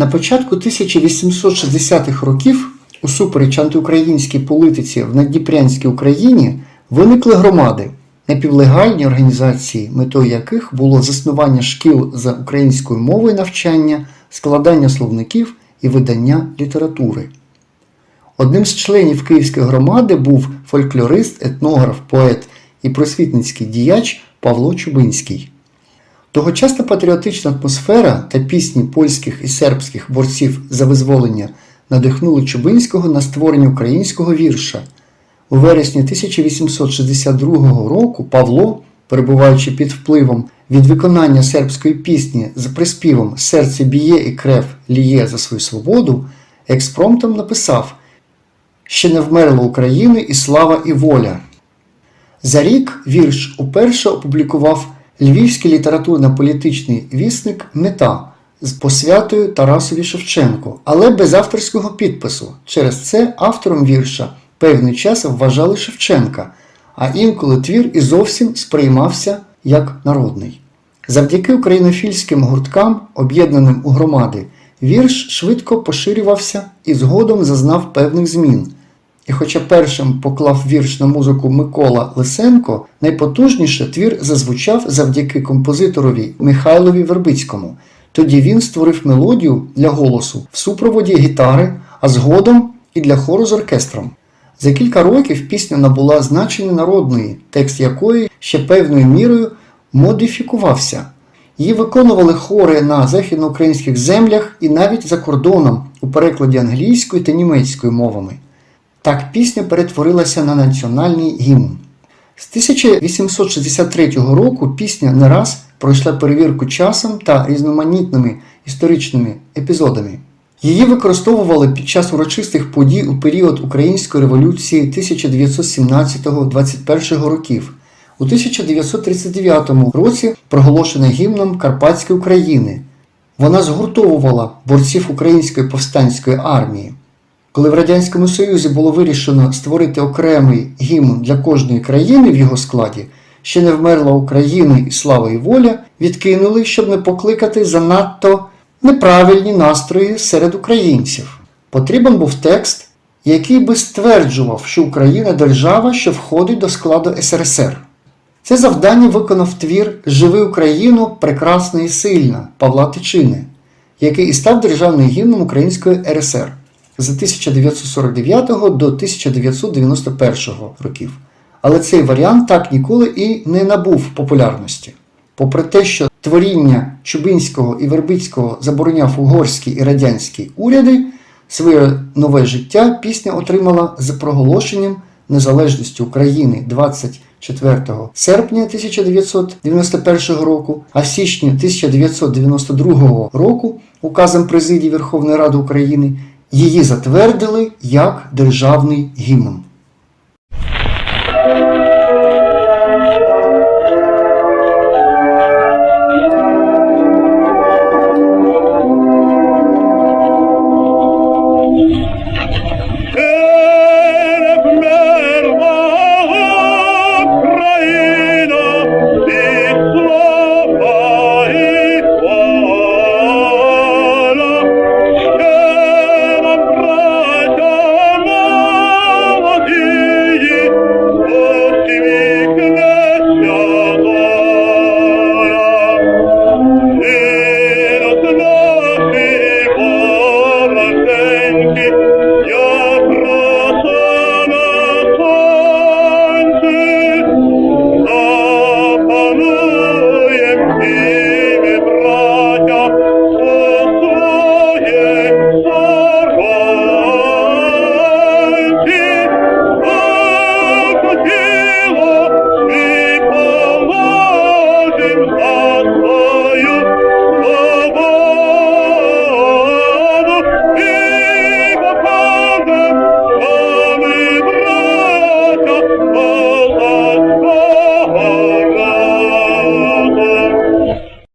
На початку 1860-х років, усупереч антиукраїнській політиці в Надніпрянській Україні, виникли громади, напівлегальні організації, метою яких було заснування шкіл за українською мовою навчання, складання словників і видання літератури. Одним з членів Київської громади був фольклорист, етнограф, поет і просвітницький діяч Павло Чубинський. Тогочасна патріотична атмосфера та пісні польських і сербських борців за визволення надихнули Чубинського на створення українського вірша. У вересні 1862 року Павло, перебуваючи під впливом від виконання сербської пісні з приспівом Серце б'є і крев ліє за свою свободу, експромтом написав Ще не вмерла України і слава і воля. За рік вірш уперше опублікував львівський літературно-політичний вісник Мета з посвятою Тарасові Шевченку, але без авторського підпису. Через це автором вірша певний час вважали Шевченка, а інколи твір і зовсім сприймався як народний. Завдяки українофільським гурткам, об'єднаним у громади, вірш швидко поширювався і згодом зазнав певних змін. І хоча першим поклав вірш на музику Микола Лисенко, найпотужніше твір зазвучав завдяки композиторові Михайлові Вербицькому. Тоді він створив мелодію для голосу в супроводі гітари, а згодом і для хору з оркестром. За кілька років пісня набула значення народної, текст якої ще певною мірою модифікувався. Її виконували хори на західноукраїнських землях і навіть за кордоном у перекладі англійською та німецькою мовами. Так пісня перетворилася на національний гімн. З 1863 року пісня не раз пройшла перевірку часом та різноманітними історичними епізодами. Її використовували під час урочистих подій у період Української революції 1917-21 років. У 1939 році проголошена гімном Карпатської України. Вона згуртовувала борців Української повстанської армії. Коли в Радянському Союзі було вирішено створити окремий гімн для кожної країни в його складі, ще не вмерла Україна і слава і воля, відкинули, щоб не покликати занадто неправильні настрої серед українців. Потрібен був текст, який би стверджував, що Україна держава, що входить до складу СРСР. Це завдання виконав твір Живи Україну прекрасна і сильна Павла Тичини, який і став державним гімном Української РСР з 1949 до 1991 років. Але цей варіант так ніколи і не набув популярності. Попри те, що творіння Чубинського і Вербицького забороняв угорський і радянські уряди, своє нове життя пісня отримала з проголошенням незалежності України 24 серпня 1991 року, а в січні 1992 року указом Президії Верховної Ради України її затвердили як державний гімн.